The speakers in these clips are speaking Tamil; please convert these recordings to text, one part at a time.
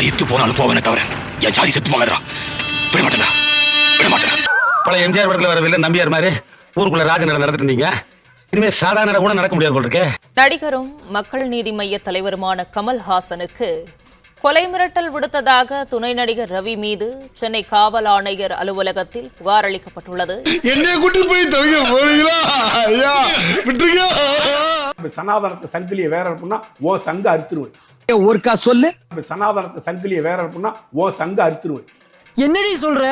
நான் எத்து போனாலும் போவேனே தவிர என் சாதி செத்து போகாதடா. விட விட மாட்டேன் பழைய எம்ஜிஆர் படத்துல வர வில்ல நம்பியார் மாதிரி ஊருக்குள்ள ராஜ நட நடந்துட்டு இருந்தீங்க இனிமே சாதாரண நட கூட நடக்க முடியாது போல இருக்கே நடிகரும் மக்கள் நீதி மய்ய தலைவருமான கமல்ஹாசனுக்கு கொலை மிரட்டல் விடுத்ததாக துணை நடிகர் ரவி மீது சென்னை காவல் ஆணையர் அலுவலகத்தில் புகார் அளிக்கப்பட்டுள்ளது. என்னைய கூட்டி போய் தவிக்க போறீங்களா? ஐயா விட்டுருங்க. சனாதனத்தை சங்கிலியை வேற இருப்புன்னா ஓ சங்க அறுத்துருவேன். ஒருக்கா சொல்லு. சனாதனத்தை சங்கிலியை வேற இருப்புன்னா ஓ சங்க அறுத்துருவேன். என்னடி சொல்ற?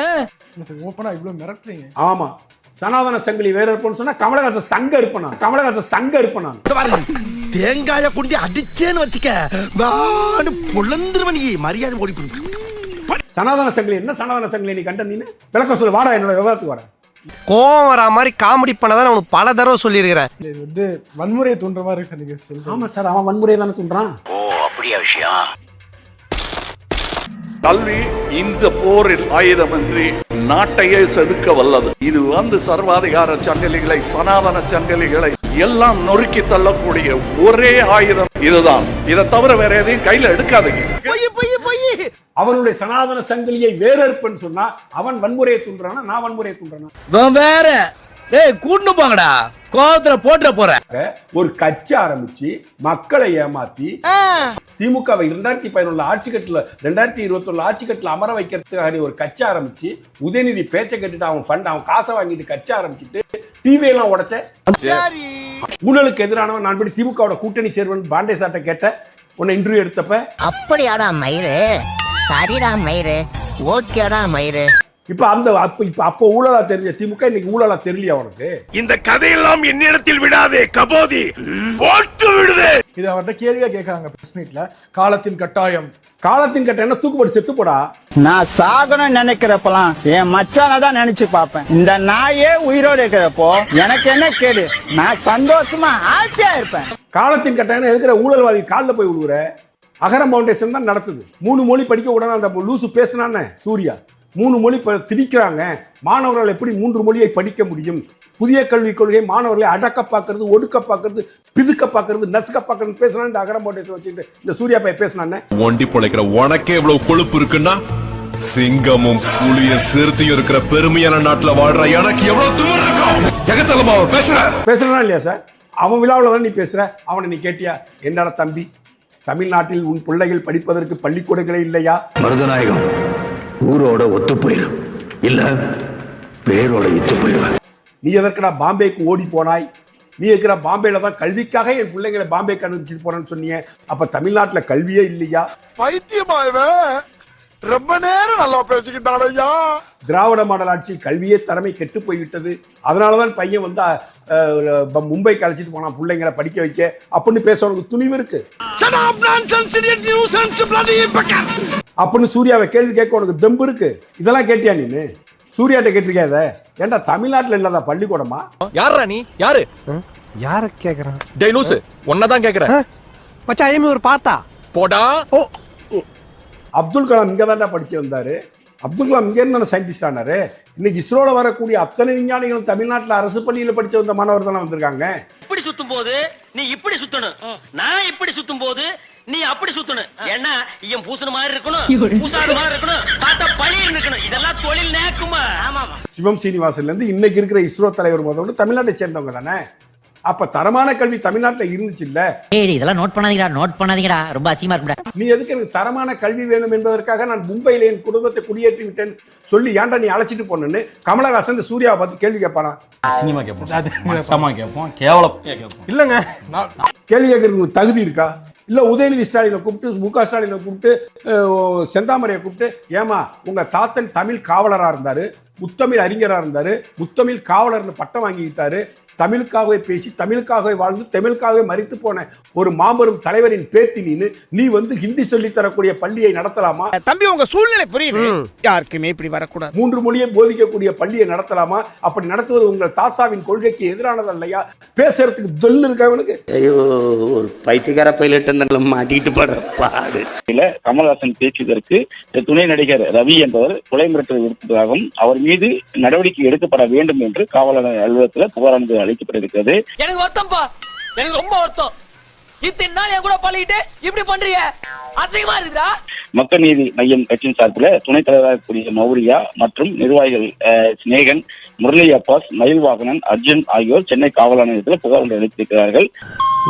ஓப்பனா இவ்வளவு மிரட்டுறீங்க? ஆமா. சனாதன சங்கிலி வேற இருப்போம்னு சொன்னா கமலஹாசன் சங்க இருப்பேன் நான். கமலஹாசன் சங்க இருப்பேன் நான். தேங்காய குண்டி அடிச்சேன்னு வச்சுக்க வாடு பொழந்துருவ நீ மரியாதை ஓடி. சனாதன சங்கிலி என்ன சனாதன சங்கிலி நீ கண்ட நீனு? விளக்கம் சொல்லு வாடா என்னோட விவரத்துக்கு வரேன் கோவம் வரா மாதிரி காமெடி பண்ணதான் உனக்கு பல தடவை சொல்லியிருக்கிறேன். இது வந்து வன்முறையை தூண்டுற மாதிரி இருக்கு சார் நீங்க சொல்றீங்க ஆமா சார் அவன் வன்முறையை தானே தூண்டுறான். ஓ அப்படியா விஷயம்? கல்வி இந்த போரில் ஆயுதமின்றி நாட்டையே செதுக்க வல்லது. இது வந்து சர்வாதிகார சங்கிலிகளை சனாதன சங்கிலிகளை எல்லாம் நொறுக்கி தள்ளக்கூடிய ஒரே ஆயுதம் இதுதான். இதை தவிர வேற எதையும் கையில எடுக்காதீங்க. அவனுடைய சனாதன சங்கிலியை வேற இருப்பேன்னு சொன்னா அவன் வன்முறையை தூண்டுறானா நான் வன்முறையை தூண்டுறானா? வேற. டேய் கூட்டு போங்கடா. கோவத்துல போட்டுற போற. ஒரு கட்சி ஆரம்பிச்சு மக்களை ஏமாத்தி திமுகவை இரண்டாயிரத்தி பதினொன்னுல ஆட்சி கட்டுல ரெண்டாயிரத்தி இருபத்தி ஒண்ணுல ஆட்சி கட்டுல அமர வைக்கிறதுக்காக ஒரு கட்சி ஆரம்பிச்சு உதயநிதி பேச்சை கேட்டுட்டு அவன் ஃபண்ட் அவன் காசை வாங்கிட்டு கட்சி ஆரம்பிச்சுட்டு டிவி எல்லாம் உடைச்ச ஊழலுக்கு எதிரானவன் நான் போய் திமுகவோட கூட்டணி சேர்வன் பாண்டே சாட்டை கேட்ட உன்னை இன்டர்வியூ எடுத்தப்ப. அப்படியாடா மயிறு சரிடா மயிறு. ஓகேடா மயிறு. இப்ப அந்த அப்ப இப்ப அப்போ ஊழலா தெரிஞ்ச திமுக இன்னைக்கு ஊழலா தெரியலையா உனக்கு? இந்த கதையெல்லாம் என்னிடத்தில் விடாதே கபோதி. போட்டு விடுதே. இது அவர்கிட்ட கேள்வியா கேட்கறாங்க பிரஸ் மீட்ல காலத்தின் கட்டாயம். காலத்தின் கட்ட என்ன தூக்குப்பட்டு செத்து போடா நான் சாகணும்னு நினைக்கிறப்பலாம் என் மச்சான தான் நினைச்சு பார்ப்பேன். இந்த நாயே உயிரோடு இருக்கிறப்போ எனக்கு என்ன கேடு? நான் சந்தோஷமா ஹாப்பியா இருப்பேன். காலத்தின் கட்டாயம் இருக்கிற ஊழல்வாதி காலில் போய் விழுவுற அகரம் ஃபவுண்டேஷன் தான் நடத்துது. மூணு மொழி படிக்க உடனே அந்த லூசு பேசினானே சூர்யா. மூணு மொழி திணிக்கிறாங்க. மாணவர்கள் எப்படி மூன்று மொழியை படிக்க முடியும்? புதிய கல்விக் கொள்கை மாணவர்களை அடக்க பார்க்கறது ஒடுக்க பார்க்கறது பிதுக்க பார்க்கறது நசுக்க பார்க்கறது பேசினா இந்த அகரம் ஃபவுண்டேஷன் வச்சுக்கிட்டு இந்த சூர்யா பையன் பேசினானே. ஒண்டி பொழைக்கிற உனக்கே இவ்வளவு கொழுப்பு இருக்குன்னா சிங்கமும் புலிய சிறுத்தையும் இருக்கிற பெருமையான நாட்டுல வாழ்ற எனக்கு எவ்வளவு திமிரு இருக்கும்? எகத்தலமா பேசுற? பேசுறா இல்லையா சார்? அவன் விழாவில் தான் நீ பேசுற? அவனை நீ கேட்டியா? என்னடா தம்பி தமிழ்நாட்டில் உன் பிள்ளைகள் படிப்பதற்கு பள்ளிக்கூடங்களே இல்லையா? மருதநாயகம் ஊரோட ஒத்து போயிடும் இல்ல பேரோட இத்து போயிடுவேன் நீ எதற்கடா பாம்பேக்கு ஓடி போனாய்? நீ இருக்கிற பாம்பேல தான் கல்விக்காக என் பிள்ளைங்களை பாம்பேக்கு அனுப்பிச்சிட்டு போறேன்னு சொன்னீங்க அப்ப தமிழ்நாட்டுல கல்வியே இல்லையா? பைத்தியமா இவன் ரொம்ப நேரம் நல்லா பேசிக்கிட்டான் ஐயா. திராவிட மாடல் ஆட்சியில் கல்வியே திறமை கெட்டு போய்விட்டது. அதனாலதான் பையன் வந்து மும்பைக்கு அழைச்சிட்டு போனான் பிள்ளைங்களை படிக்க வைக்க. அப்படின்னு பேச உனக்கு துணிவு இருக்கு? அப்படின்னு சூர்யாவை கேள்வி கேட்க உனக்கு தெம்பு இருக்கு? இதெல்லாம் கேட்டியா நீனு? சூர்யாட்ட கேட்டிருக்கியா இதை? ஏன்டா தமிழ்நாட்டுல இல்லாத பள்ளிக்கூடமா? யாரா நீ? யாரு? யார கேக்குறான்? டேய் லூசு. உன்னதான் கேக்குறேன். மச்சான் ஐஎம் ஒரு பார்த்தா? போடா. ஓ அப்துல் கலாம் இங்க தான்டா படிச்சு வந்தாரு அப்துல் கலாம் இங்க இருந்து சயின்டிஸ்ட் ஆனாரு. இன்னைக்கு இஸ்ரோல வரக்கூடிய அத்தனை விஞ்ஞானிகளும் தமிழ்நாட்டுல அரசு பள்ளியில படிச்சு வந்த மாணவர் தானே வந்திருக்காங்க. இப்படி சுத்தும் போது நீ இப்படி சுத்தணும். நான் இப்படி சுத்தும் போது நீ அப்படி சுத்தணும். ஏன்னா இவன் பூசண மாதிரி இருக்கணும். பூசாத மாதிரி இருக்கணும். பார்த்தா பழி இருக்கணும் இதெல்லாம் தொழில் நேக்குமா? ஆமா சிவம் சீனிவாசன்ல இருந்து இன்னைக்கு இருக்கிற இஸ்ரோ தலைவர் முதல்ல தமிழ்நாட்டை சேர்ந்தவங்க தானே? அப்ப தரமான கல்வி தமிழ்நாட்டுல இருந்துச்சு இல்ல? ஏய் இதெல்லாம் நோட் பண்ணாதீங்கடா நோட் பண்ணாதீங்கடா. ரொம்ப அசிங்கமா இருக்குடா நீ எதுக்கு எனக்கு தரமான கல்வி வேணும் என்பதற்காக நான் மும்பையில என் குடும்பத்தை குடியேற்றி விட்டேன் சொல்லி ஏன்டா நீ அழைச்சிட்டு போனேன்னு கமலஹாசன் இந்த சூர்யாவை பார்த்து கேள்வி கேட்பானா? சினிமா கேட்போம். மட்டமா கேட்போம். கேவலம் கேட்போம். இல்லங்க. கேள்வி கேட்கறதுக்கு தகுதி இருக்கா? இல்ல உதயநிதி ஸ்டாலினை கூப்பிட்டு மு க ஸ்டாலினை கூப்பிட்டு செந்தாமரையை கூப்பிட்டு ஏமா உங்க தாத்தன் தமிழ் காவலரா இருந்தாரு முத்தமிழ் அறிஞரா இருந்தாரு முத்தமிழ் காவலர்னு பட்டம் வாங்கிக்கிட்டாரு தமிழுக்காகவே பேசி தமிழுக்காகவே வாழ்ந்து தமிழுக்காகவே மறித்து போன ஒரு மாபெரும் தலைவரின் பேத்தி நீனு நீ வந்து ஹிந்தி சொல்லித் தரக்கூடிய பள்ளியை நடத்தலாமா? தம்பி உங்க சூழ்நிலை புரியுது. யாருக்குமே இப்படி வரக்கூடாது. மூன்று மொழியை போதிக்கக்கூடிய பள்ளியை நடத்தலாமா? அப்படி நடத்துவது உங்கள் தாத்தாவின் கொள்கைக்கு எதிரானது இல்லையா பேசுறதுக்கு தொல் இருக்கா அவனுக்கு ஐயோ ஒரு பைத்தியக்கார பைலட் அந்த மாட்டிட்டு படுற பாடு. கமல்ஹாசன் பேசியதற்கு துணை நடிகர் ரவி என்பவர் கொலை மிரட்டல் விடுத்ததாகவும் அவர் மீது நடவடிக்கை எடுக்கப்பட வேண்டும் என்று காவலர் அலுவலகத்தில் புகாரானது அளிக்கப்பட்டிருக்கிறது எனக்கு வருத்தம்ப்பா எனக்கு ரொம்ப வருத்தம். இத்தனை நாள் என் கூட பழகிட்டு இப்படி பண்றீங்க? அசிங்கமா இருக்குதா மக்கள் நீதி மையம் கட்சியின் சார்பில் துணைத் தலைவராக கூடிய மௌரியா மற்றும் நிர்வாகிகள் சிநேகன் முரளி அப்பாஸ் மயில்வாகனன் அர்ஜுன் ஆகியோர் சென்னை காவல் ஆணையத்தில் புகார் ஒன்று அளித்திருக்கிறார்கள்.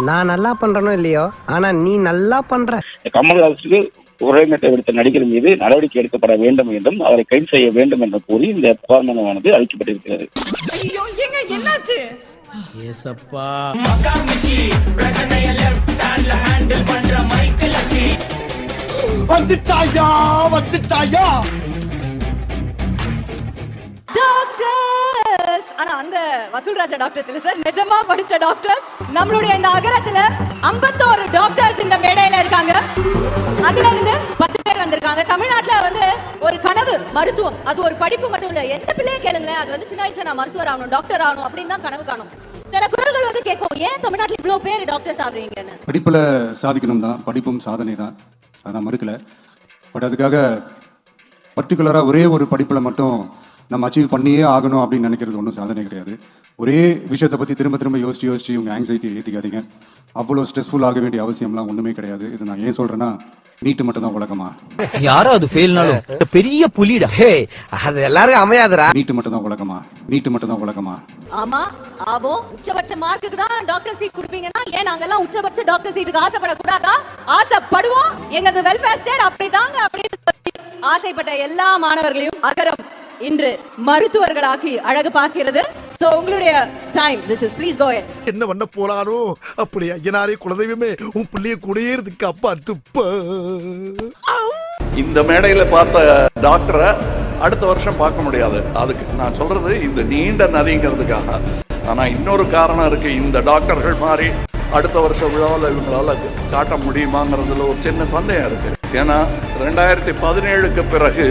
நான் நல்லா பண்றனோ இல்லையோ? ஆனா நீ நல்லா பண்ற. கமல்ஹாசனுக்கு உரைநட்டை விடுத்த நடிகர் மீது நடவடிக்கை எடுக்கப்பட வேண்டும் என்றும் அவரை கைது செய்ய வேண்டும் என்று கூறி இந்த புகார் மனுவானது அளிக்கப்பட்டிருக்கிறது. வந்துட்டாயா வந்துட்டாயா? டாக்டர்ஸ் ஆனா அந்த வசூல் ராஜா டாக்டர்ஸ் இல்ல சார் நிஜமா படிச்ச டாக்டர்ஸ் நம்மளுடைய இந்த அகரத்துல 51 டாக்டர்ஸ் இந்த மேடையில இருக்காங்க. அதுல இருந்து பேர் வந்திருக்காங்க. தமிழ்நாட்டுல வந்து ஒரு கனவு மருத்துவம். அது ஒரு படிப்பு மட்டும் இல்ல. எந்த பிள்ளையே கேளுங்களேன். அது வந்து சின்ன வயசுல நான் மருத்துவர் ஆகணும் டாக்டர் ஆகணும் அப்படின்னு தான் கனவு காணும். சில குரல்கள் வந்து கேட்கும். ஏன் தமிழ்நாட்டுல இவ்வளவு பேர் டாக்டர்ஸ் ஆகுறீங்கன்னு படிப்பில் சாதிக்கணும் தான். படிப்பும் சாதனை தான். அதை நான் மறுக்கல. பட் அதுக்காக பர்டிகுலராக ஒரே ஒரு படிப்பில் மட்டும் நம்ம அச்சீவ் பண்ணியே ஆகணும் அப்படின்னு நினைக்கிறது ஒன்றும் சாதனை கிடையாது. ஒரே விஷயத்தை பற்றி திரும்ப திரும்ப யோசிச்சு யோசிச்சு உங்கள் ஆங்ஸைட்டி ஏற்றிக்காதீங்க அவ்வளோ ஸ்ட்ரெஸ்ஃபுல் ஆக வேண்டிய அவசியம்லாம் ஒன்றுமே கிடையாது. இது நான் ஏன் சொல்கிறேன்னா நீட்டு மட்டும் தான் உலகமா? யாரோ அது ஃபெயில்னாலும் பெரிய புலிடா. ஹே அது எல்லாரும் அமையாதுடா. நீட்டு மட்டும் தான் உலகமா? நீட்டு மட்டும் தான் உலகமா? ஆமா ஆவோம் உச்சபட்ச மார்க்குக்கு தான் டாக்டர் சீட் கொடுப்பீங்கன்னா ஏன் நாங்கெல்லாம் உச்சபட்ச டாக்டர் சீட்டுக்கு ஆசைப்படக்கூடாதா? ஆசைப்படுவோம். எங்களது வெல்ஃபேர் ஸ்டேட் அப்படிதாங்க அப்படின்னு ஆசைப்பட்ட எல்லா மாணவர்களையும் அகரம். இன்று மருத்துவர்களாக்கி அழகு பார்க்கிறது. சோ உங்களுடைய time this is please go என்ன பண்ண போறானோ அப்படி ஐயனாரே குலதெய்வமே உன் பிள்ளைய கூடயே இருக்கு அப்பா துப்ப இந்த மேடையில பார்த்த டாக்டரை அடுத்த வருஷம் பார்க்க முடியாது. அதுக்கு நான் சொல்றது இந்த நீண்ட நதிங்கிறதுக்காக. ஆனா இன்னொரு காரணம் இருக்கு. இந்த டாக்டர்கள் மாதிரி அடுத்த வருஷம் விழாவில் இவங்களால காட்ட முடியுமாங்கிறதுல ஒரு சின்ன சந்தேகம் இருக்கு. ஏன்னா ரெண்டாயிரத்தி பதினேழுக்கு பிறகு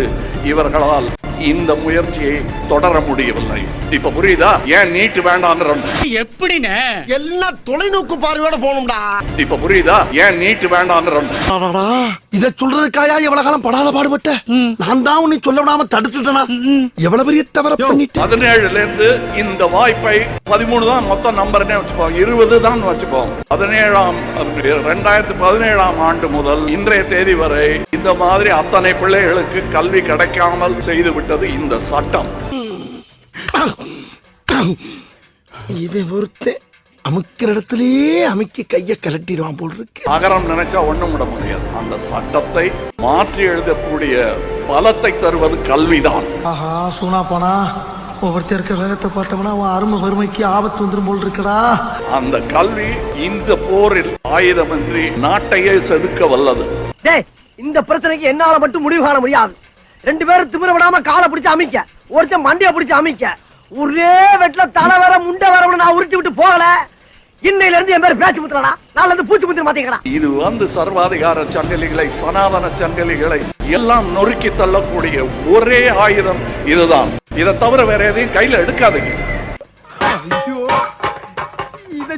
இவர்களால் இந்த முயற்சியை தொடர முடியவில்லை. இப்ப புரியுதா? ஏன் நீட்டு வேண்டாங்கிறோம் எல்லாம் தொலைநோக்கு பார்வையோட போகணும்டா. இப்ப புரியுதா? ஏன் நீட்டு வேண்டாங்கிறோம் அடடா, இத சொல்றதுக்காயா எவ்வளவு காலம் படாத பாடுபட்ட? நான் தான் உன்னை சொல்ல விடாம தடுத்துட்டேனா? எவ்வளவு பெரிய தவற பண்ணிட்டு பதினேழுல இருந்து இந்த வாய்ப்பை பதிமூணு தான் மொத்தம் நம்பர்னே வச்சுப்போம் இருபது தான் வச்சுப்போம் பதினேழாம் ரெண்டாயிரத்தி பதினேழாம் ஆண்டு முதல் இன்றைய தேதி வரை இந்த மாதிரி அத்தனை பிள்ளைகளுக்கு கல்வி கிடைக்காமல் செய்து விட்டது இந்த சட்டம். இவன் ஒருத்தன் அமுக்கிற இடத்திலேயே அமுக்கி கைய கலட்டிடுவான் போல் இருக்கு அகரம் நினைச்சா ஒண்ணும் விட முடியாது. அந்த சட்டத்தை மாற்றி எழுதக்கூடிய பலத்தை தருவது கல்விதான். ஆஹா சூனா போனா ஒவ்வொருத்தர் இருக்க வேகத்தை பார்த்தோம்னா அவன் அருமை வறுமைக்கு ஆபத்து வந்துடும் போல் இருக்கடா அந்த கல்வி இந்த போரில் ஆயுதமின்றி நாட்டையே செதுக்க வல்லது. டேய் இந்த பிரச்சனைக்கு என்னால மட்டும் முடிவு காண முடியாது. ரெண்டு பேரும் திமிர விடாம காலை பிடிச்சு அமைக்க. ஒருத்தன் மண்டைய பிடிச்சு அமைக்க. ஒரே வெட்டில தலை வர முண்டை வர நான் உருட்டி விட்டு போகல. இன்னையில இருந்து என் பேர் பேச்சு முத்துறா நாளைல இருந்து பூச்சி முத்திர மாத்திக்கலாம் இது வந்து சர்வாதிகார சங்கிலிகளை சனாதன சங்கிலிகளை எல்லாம் நொறுக்கி தள்ளக்கூடிய ஒரே ஆயுதம் இதுதான். இதை தவிர வேற எதையும் கையில எடுக்காதீங்க.